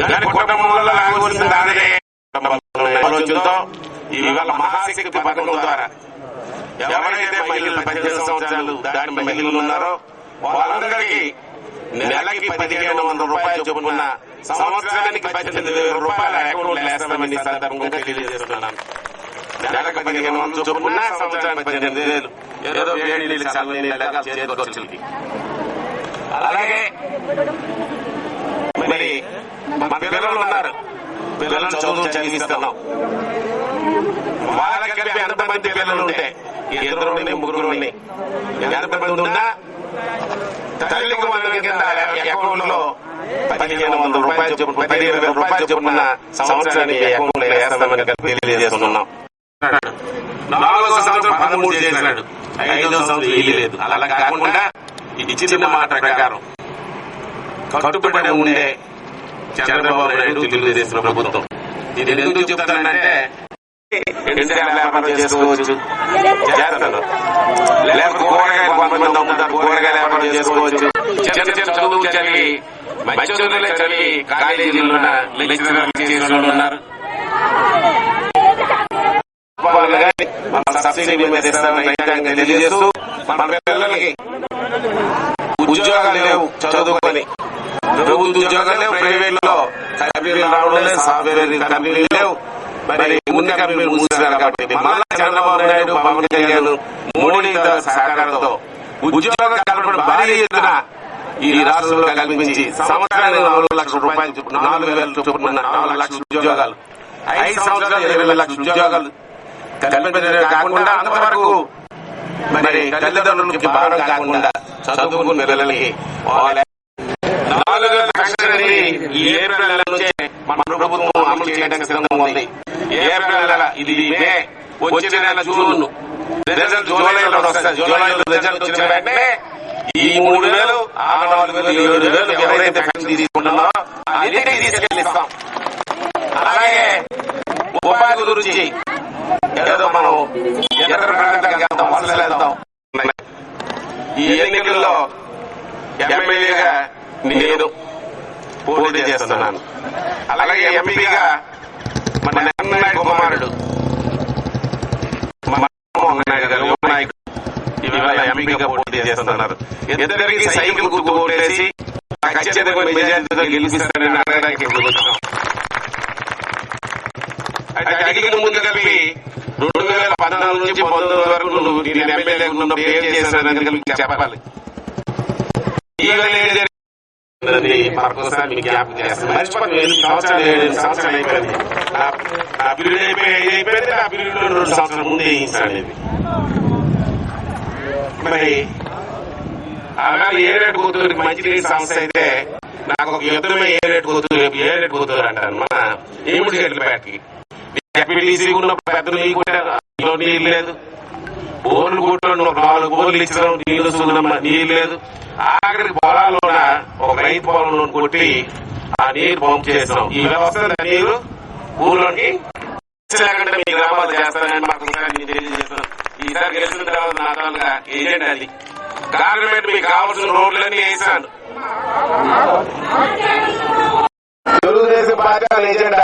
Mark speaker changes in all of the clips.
Speaker 1: గ్రామంలో ఆగవలసిన దానినే ఆలోచనతో ఇవాళ మహాశక్తి పథకం ద్వారా ఎవరైతే మహిళలు పద్దెనిమిది సంవత్సరాలు దాటి మహిళలు ఉన్నారో వాళ్ళందరికీ నెలకి పదిహేను వందల రూపాయలు చొప్పున సంవత్సరానికి పద్దెనిమిది వేల రూపాయల అకౌంట్ వేస్తామని సందర్భంగా తెలియజేస్తున్నాను. నెలకు పదిహేను వందల చొప్పున సంవత్సరానికి పద్దెనిమిది వేలు. ఏదో వేడి నీళ్ళు చల్లని అలాగే మరి మన పిల్లలు ఉన్నారు. పిల్లలు చదువు చదివిస్తున్నాం. వాళ్ళకి కలిపి ఎంతమంది పిల్లలు ఉంటే ఇద్దరు ఉండి ముగ్గురు ఎంతమంది ఉన్నా తల్లికి వందల కింద అకౌంట్లో పదిహేను వందల రూపాయలు చొప్పున పదిహేను వేల రూపాయలు చొప్పున సంవత్సరానికి అకౌంట్లో వేస్తామని కలిపి తెలియజేస్తున్నాం. నాలుగో సంవత్సరం పదమూడు చేశాడు. ఐదో సంవత్సరం ఇల్లు లేదు. అలా కాకుండా ఇచ్చిన మాట ప్రకారం కట్టుబడి ఉండే చంద్రబాబు నాయుడు తెలుగుదేశం ప్రభుత్వం. ఇది ఎందుకు చెప్తానంటే ఇండియా వ్యాపారం చేసుకోవచ్చు. చేస్తాను. లేకపోతే కూరగాయలు కొంతమంది అమ్ముతారు. కూరగాయల వ్యాపారం చేసుకోవచ్చు. చిన్న చిన్న చదువు చదివి మంచి చదువులే చదివి కాలేజీలో ఉన్నారు. మన సబ్సిడీ మీద ఇస్తామని రైతాంగం తెలియజేస్తూ మన పిల్లలకి ఉద్యోగాలు లేవు చదువుకొని ప్రభుత్వ ఉద్యోగాలు లేవు ప్రైవేట్లో కంపెనీలు రావడం లేదు సాఫ్ట్వేర్ కంపెనీలు లేవు. మరి ముందు కంపెనీలు మూసినారు కాబట్టి మళ్ళా చంద్రబాబు నాయుడు పవన్ కళ్యాణ్ మోడీ సహకారంతో ఉద్యోగ కల్పన భారీ ఎత్తున ఈ రాష్ట్రంలో కల్పించి సంవత్సరానికి నాలుగు లక్షల రూపాయలు చొప్పున నాలుగు వేల చొప్పున నాలుగు లక్షల ఉద్యోగాలు. ఐదు సంవత్సరాలు ఇరవై లక్షల ఉద్యోగాలు కల్పించడమే కాకుండా అంతవరకు మరి తల్లిదండ్రులకి భారం కాకుండా చదువుకున్న పిల్లలకి వాళ్ళ నాలుగు లక్షలని ఏప్రిల్ నెల నుంచే మన ప్రభుత్వం అమలు చేయడానికి సిద్ధంగా ఉంది. ఏప్రిల్ నెల ఇది మే వచ్చే నెల జూన్ రిజల్ట్ జూలైలో వస్తుంది జూలైలో రిజల్ట్ వచ్చిన వెంటనే ఈ మూడు వేలు ఆ నాలుగు వేలు ఏడు వేలు ఎవరైతే పెన్షన్ తీసుకుంటున్నారో అన్నిటికీ ఇస్తాం అలాగే ఉపాధి గురించి ఏదో మనం ఎర్ర ప్రాంతానికి వెళ్తాం వలసలు వెళ్తాం. ఈ ఎన్నికల్లో ఎమ్మెల్యేగా నేను పోటీ చేస్తున్నాను. అలాగే ఎంపీగా మన కుమారుడు. ఇవాళ ఎంపీగా పోటీ చేస్తున్నారు. ఇద్దరికి సైకిల్ గుర్తు ఓటేసి ఖచ్చితంగా మెజార్టీతో గెలిపిస్తారని అడగడానికి ఇప్పుడు వచ్చాం. అయితే అడిగిన ముందు కలిపి రెండు వేల పద్నాలుగు నుంచి పంతొమ్మిది వరకు నువ్వు నేను ఎమ్మెల్యే ఉన్నప్పుడు ఏం చేశానని కలిపి చెప్పాలి. ఏం జరిగిందని మరొకసారి మీకు జ్ఞాపకం చేస్తాను. మర్చిపోయి ఎనిమిది సంవత్సరాలు ఏడు సంవత్సరాలు అయిపోయింది. నా- పీరియడ్ అయిపోయి అయిపోయింది నా పీరియడ్ రెండు సంవత్సరాల ముందే వేయించాను ఇది మరి అలాగే ఏ రేటు మంచి నీటి సంస్థ అయితే నాకు ఒక యుద్ధమే ఏ రేటు కూతురు ఏ రేటు కూతురు అంటాను మన ఏమిడి గట్ల బ్యాట్కి? ఎపిటీసీ ఉన్న పెద్దలు నీళ్ళు నీళ్ళు లేదు. బోర్లు కూడా నాలుగు బోర్లు ఇచ్చిన నీళ్ళు సున్నమ్మ నీళ్ళు లేదు. ఆఖరికి పొలాల్లోన ఒక రైతు పొలంలో కొట్టి ఆ నీరు పంప్ చేసాం ఈ వ్యవస్థ నీరు ఊర్లోకి లేకుండా మీ గ్రామాలు చేస్తానని మాకు ఒకసారి ఈసారి గెలిచిన తర్వాత నా తాలూకా ఏజెంట్ అది. గవర్నమెంట్ మీకు కావాల్సిన రోడ్లన్నీ వేసాను. తెలుగుదేశం పార్టీ వాళ్ళ ఎజెండా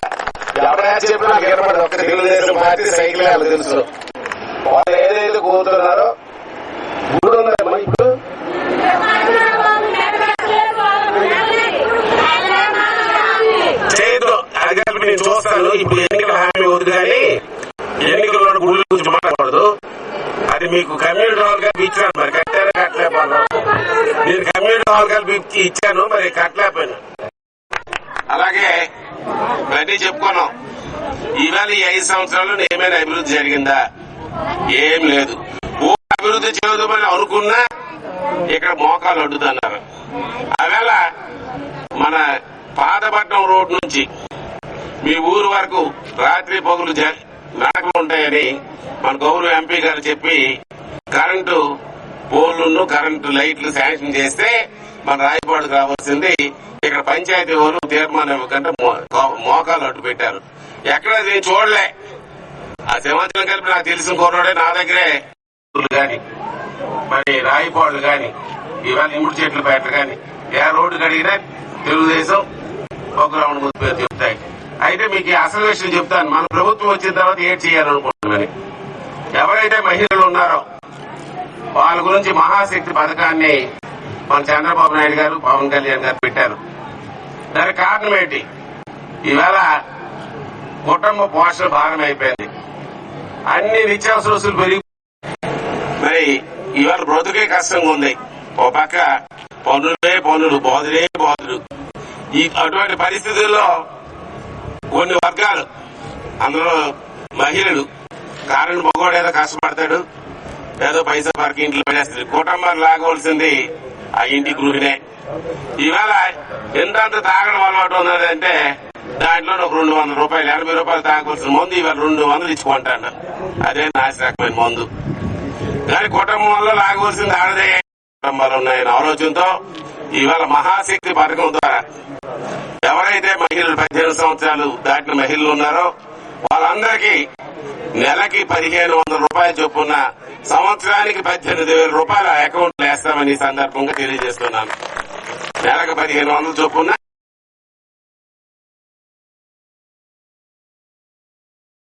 Speaker 1: ఎవరైనా చెప్పినా నాకు వినపడదు తెలుగుదేశం పార్టీ సైకిల్ వాళ్ళకి తెలుసు. వాళ్ళు గురించి అది మీకు కమ్యూనిటీ హాల్ కలిపి ఇచ్చాను. మరి కట్టారా కట్టలేకపోయినా నేను కమ్యూనిటీ హాల్ కలిపి ఇచ్చాను మరి కట్టలేకపోయినా. అలాగే ఇవన్నీ చెప్పుకున్నాం. ఇవాళ ఈ ఐదు సంవత్సరాలు ఏమైనా అభివృద్ధి జరిగిందా? ఏం లేదు. అభివృద్ధి చేయదని అనుకున్నా ఇక్కడ మోకాలు అడ్డుతున్నారు. అవేళ మన పాతపట్నం రోడ్ నుంచి మీ ఊరు వరకు రాత్రి పగులు నడకలు ఉంటాయని మన గౌరవ ఎంపీ గారు చెప్పి కరెంటు పోల్ను కరెంటు లైట్లు శాంక్షన్ చేస్తే మన రాయపాడుకు రావాల్సింది. ఇక్కడ పంచాయతీ వాళ్ళు తీర్మానం ఇవ్వకుండా మో- మోకాలు అడ్డు పెట్టారు. ఎక్కడ నేను చూడలే. ఆ సింహాచలం కలిపి నాకు తెలిసిన కోరడే నా దగ్గరే. గాని మరి రాయిపాడు గాని ఇవాళ ఇముడి చెట్లు పెట్ట గాని ఏ రోడ్డు కడిగినా తెలుగుదేశం ఒక రౌండ్ ముందు పేరు చెప్తాయి. అయితే మీకు అసలు విషయం చెప్తాను. మన ప్రభుత్వం వచ్చిన తర్వాత ఏం చేయాలనుకుంటున్నామని ఎవరైతే మహిళలు ఉన్నారో. వాళ్ళ గురించి మహాశక్తి పథకాన్ని మన చంద్రబాబు నాయుడు గారు పవన్ కళ్యాణ్ గారు పెట్టారు. దానికి కారణం ఏంటి? ఈవేళ కుటుంబ పోషణ భారం అయిపోయింది. అన్ని నిత్యావసర వస్తువులు పెరిగి మరి ఇవాళ బ్రతుకే కష్టంగా ఉంది. ఓ పక్క పనులే పనులు బోధులే బోధులు. ఈ అటువంటి పరిస్థితుల్లో కొన్ని వర్గాలు అందులో మహిళలు కారుని మగవాడు ఏదో కష్టపడతాడు ఏదో పైసా పరికి ఇంట్లో పడేస్తాడు కుటుంబాన్ని లాగవలసింది ఆ ఇంటి గృహిణే ఇవాళ ఎంత తాగడం అలవాటు ఉన్నదంటే దాంట్లో ఒక రెండు వందల రూపాయలు ఎనభై రూపాయలు తాగవలసిన మందు ఇవాళ రెండు వందలు ఇచ్చుకుంటాను అదే నాశరకమైన మందు. కానీ కుటుంబంలో లాగవలసింది ఆడదే. కుటుంబాలు ఉన్నాయన్న ఆలోచనతో ఇవాళ మహాశక్తి పథకం ద్వారా ఎవరైతే మహిళలు పద్దెనిమిది సంవత్సరాలు దాటిన మహిళలు ఉన్నారో వాళ్ళందరికీ నెలకి పదిహేను వందల రూపాయలు చొప్పున సంవత్సరానికి పద్దెనిమిది వేల రూపాయల అకౌంట్ వేస్తామని సందర్భంగా తెలియజేస్తున్నాను. నెలకు పదిహేను వందల చొప్పున